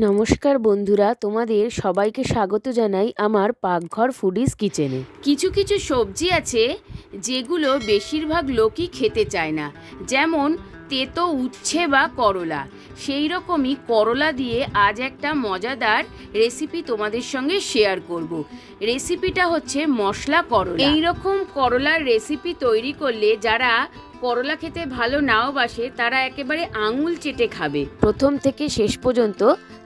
নমস্কার বন্ধুরা তোমাদের সবাইকে স্বাগত জানাই আমার পাকঘর ফুডিজ কিচেনে কিছু কিছু সবজি আছে যেগুলো বেশিরভাগ লোকই খেতে চায় না যেমন তেতো উচ্ছে বা করলা। সেই রকমই করলা দিয়ে আজ একটা মজাদার রেসিপি তোমাদের সঙ্গে শেয়ার করব। রেসিপিটা হচ্ছে মশলা করলা। এই রকম করলার রেসিপি তৈরি করলে যারা করলা খেতে ভালো নাও বাসে তারা একেবারে আঙুল চেটে খাবে। প্রথম থেকে শেষ পর্যন্ত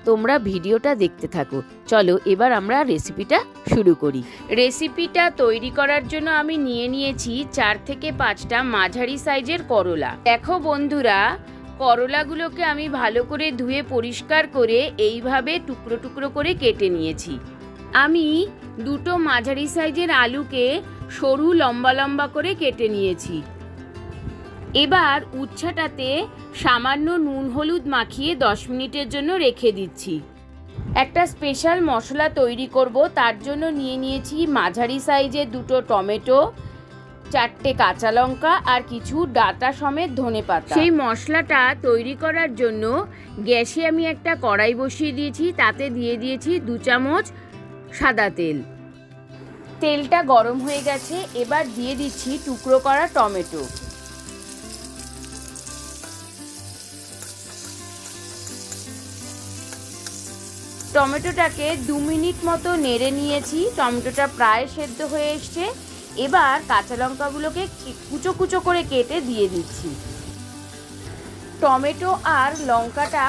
তোমরা ভিডিওটা দেখতে থাকো। চলো এবার আমরা রেসিপিটা শুরু করি। রেসিপিটা তৈরি করার জন্য আমি নিয়ে নিয়েছি চার থেকে পাঁচটা মাঝারি সাইজের করলা। দেখো বন্ধুরা করলাগুলোকে আমি ভালো করে ধুয়ে পরিষ্কার করে এইভাবে টুকরো টুকরো করে কেটে নিয়েছি। আমি দুটো মাঝারি সাইজের আলুকে সরু লম্বা লম্বা করে কেটে নিয়েছি। এবার উচ্ছাটাতে সামান্য নুন হলুদ মাখিয়ে দশ মিনিটের জন্য রেখে দিচ্ছি। একটা স্পেশাল মশলা তৈরি করব তার জন্য নিয়ে নিয়েছি মাঝারি সাইজের দুটো টমেটো চারটে কাঁচা লঙ্কা আর কিছু ডাটা সমেত ধনে পাতা। সেই মশলাটা তৈরি করার জন্য গ্যাসে আমি একটা কড়াই বসিয়ে দিয়েছি তাতে দিয়ে দিয়েছি দু চামচ সাদা তেল। তেলটা গরম হয়ে গেছে এবার দিয়ে দিচ্ছি টুকরো করা টমেটো। টমেটোটাকে দু মিনিট মতো নেড়ে নিয়েছি। টমেটোটা প্রায় সেদ্ধ হয়ে এসছে। এবার কাঁচা লঙ্কাগুলোকে কুচো কুচো করে কেটে দিয়ে দিচ্ছি। টমেটো আর লঙ্কাটা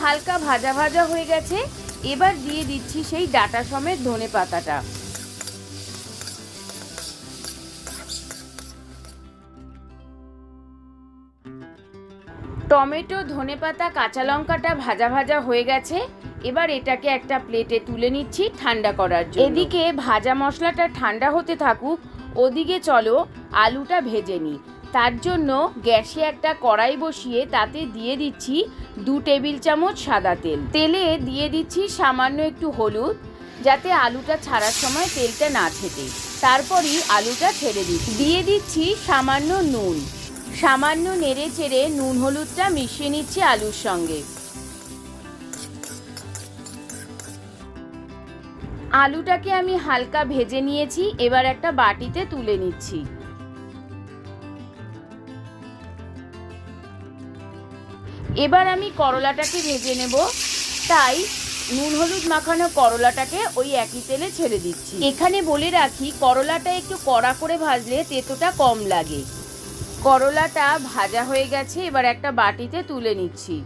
হালকা ভাজা ভাজা হয়ে গেছে। এবার দিয়ে দিচ্ছি সেই ডাটা সমেত ধনে পাতাটা টমেটো, ধনেপাতা কাঁচা লঙ্কাটা ভাজা ভাজা হয়ে গেছে। এবার এটাকে একটা প্লেটে তুলে নিচ্ছি ঠান্ডা করার জন্য। এদিকে ভাজা মশলাটা ঠান্ডা হতে থাকুক, ওদিকে চলো আলুটা ভেজে নিই। তার জন্য গ্যাসে একটা কড়াই বসিয়ে তাতে দিয়ে দিচ্ছি দু টেবিল চামচ সাদা তেল। তেলে দিয়ে দিচ্ছি সামান্য একটু হলুদ, যাতে আলুটা ছাড়ার সময় তেলটা না ছেটে। তারপরই আলুটা ছেড়ে দিচ্ছি। দিয়ে দিচ্ছি সামান্য নুন। সামান্য নেড়ে চেড়ে নুন হলুদটা মিশিয়ে নিচ্ছি আলুর সঙ্গে। আলুটাকে আমি হালকা ভেজে নিয়েছি, এবার একটা বাটিতে তুলে নিচ্ছি। এবার আমি করলাটাকে ভেজে নেব, তাই নুন হলুদ মাখানো করলাটাকে ওই একই তেলে ছেড়ে দিচ্ছি। এখানে বলে রাখি, করলাটা একটু কড়া করে ভাজলে তেতোটা কম লাগে। করলাটা ভাজা হয়ে গেছে, এবার একটা বাটিতে তুলে নিচ্ছি।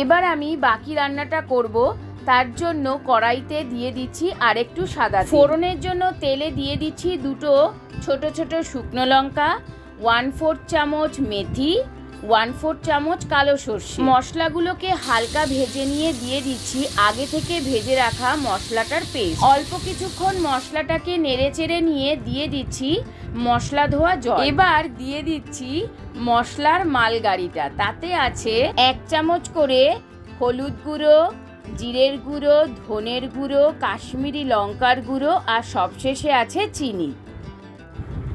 এবার আমি বাকি রান্নাটা করব, তার জন্য কড়াইতে দিয়ে দিচ্ছি আরেকটু সাদা ফোড়নের জন্য তেলে দিয়ে দিচ্ছি দুটো ছোট ছোট শুকনো লঙ্কা, ওয়ান ফোর্থ চামচ মেথি, ওয়ান ফোর্থ চামচ কালো সর্ষে। মশলাগুলোকে হালকা ভেজে নিয়ে দিয়ে দিচ্ছি আগে থেকে ভেজে রাখা মশলাটার পেস্ট। অল্প কিছুক্ষণ মশলাটাকে নেড়ে চেড়ে নিয়ে দিয়ে দিচ্ছি মশলা ধোয়া জল। এবার দিয়ে দিচ্ছি মশলার মালগাড়িটা। তাতে আছে এক চামচ করে হলুদ গুঁড়ো, জিরের গুঁড়ো, ধনের গুঁড়ো, কাশ্মীরি লঙ্কার গুঁড়ো আর সবশেষে আছে চিনি।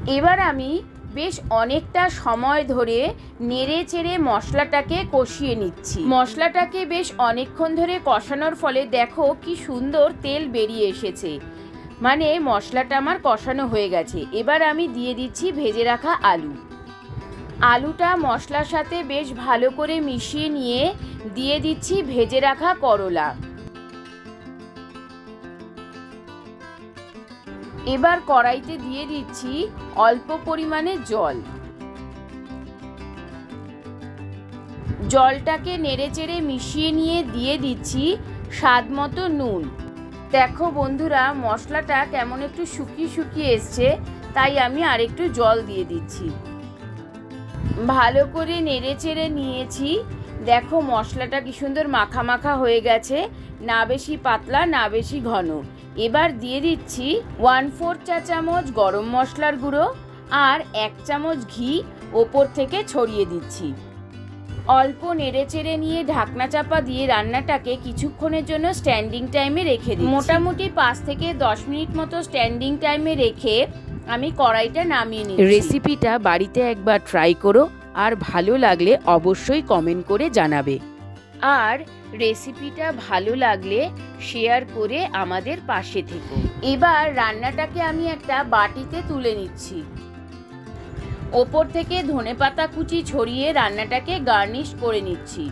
এবার আমি বেশ অনেকটা সময় ধরে নেড়ে চেড়ে মশলাটাকে কষিয়ে নিচ্ছি। মশলাটাকে বেশ অনেকক্ষণ ধরে কষানোর ফলে দেখো কি সুন্দর তেল বেরিয়ে এসেছে। মানে মশলাটা আমার কষানো হয়ে গেছে। এবার আমি দিয়ে দিচ্ছি ভেজে রাখা আলু। আলুটা মশলার সাথে বেশ ভালো করে মিশিয়ে নিয়ে দিয়ে দিচ্ছি ভেজে রাখা করলা। এবার কড়াইতে দিয়ে দিচ্ছি অল্প পরিমাণে জল। জলটাকে নেড়েচেড়ে মিশিয়ে নিয়ে দিয়ে দিচ্ছি স্বাদ মতো নুন। দেখো বন্ধুরা, মশলাটা কেমন একটু শুকিয়ে শুকিয়ে এসছে, তাই আমি আরেকটু জল দিয়ে দিচ্ছি। ভালো করে নেড়ে চেড়ে নিয়েছি। দেখো মশলাটা কি সুন্দর মাখা মাখা হয়ে গেছে, না বেশি পাতলা, না বেশি ঘন। এবার দিয়ে দিচ্ছি ওয়ান ফোর চা চামচ গরম মশলার গুঁড়ো আর এক চামচ ঘি ওপর থেকে ছড়িয়ে দিচ্ছি। অল্প নেড়ে চেড়ে নিয়ে ঢাকনা চাপা দিয়ে রান্নাটাকে কিছুক্ষণের জন্য স্ট্যান্ডিং টাইমে রেখে দিই মোটামুটি পাঁচ থেকে দশ মিনিট মতো স্ট্যান্ডিং টাইমে রেখে আমি কড়াইটা নামিয়ে নিই রেসিপিটা বাড়িতে একবার ট্রাই করো আর ভালো লাগলে অবশ্যই কমেন্ট করে জানাবে। আর রেসিপিটা ভালো লাগলে শেয়ার করে আমাদের পাশে থেকো। এবার রান্নাটাকে আমি একটা বাটিতে তুলে নিচ্ছি। ওপর থেকে ধনেপাতা কুচি ছড়িয়ে রান্নাটাকে গার্নিশ করে নিচ্ছি।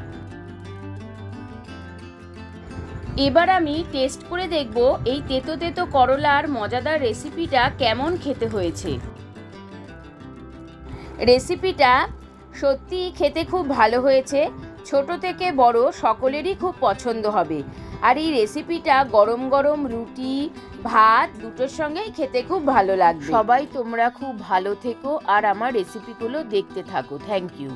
এবার আমি টেস্ট করে দেখব এই তেতো তেতো করলার মজাদার রেসিপিটা কেমন খেতে হয়েছে। রেসিপিটা সত্যি খেতে খুব ভালো হয়েছে। ছোট থেকে বড় সকলেরই খুব পছন্দ হবে। আর এই রেসিপিটা গরম গরম রুটি, ভাত দুটোর সঙ্গেই খেতে খুব ভালো লাগবে। সবাই তোমরা খুব ভালো থেকো আর আমার রেসিপিগুলো দেখতে থাকো। Thank you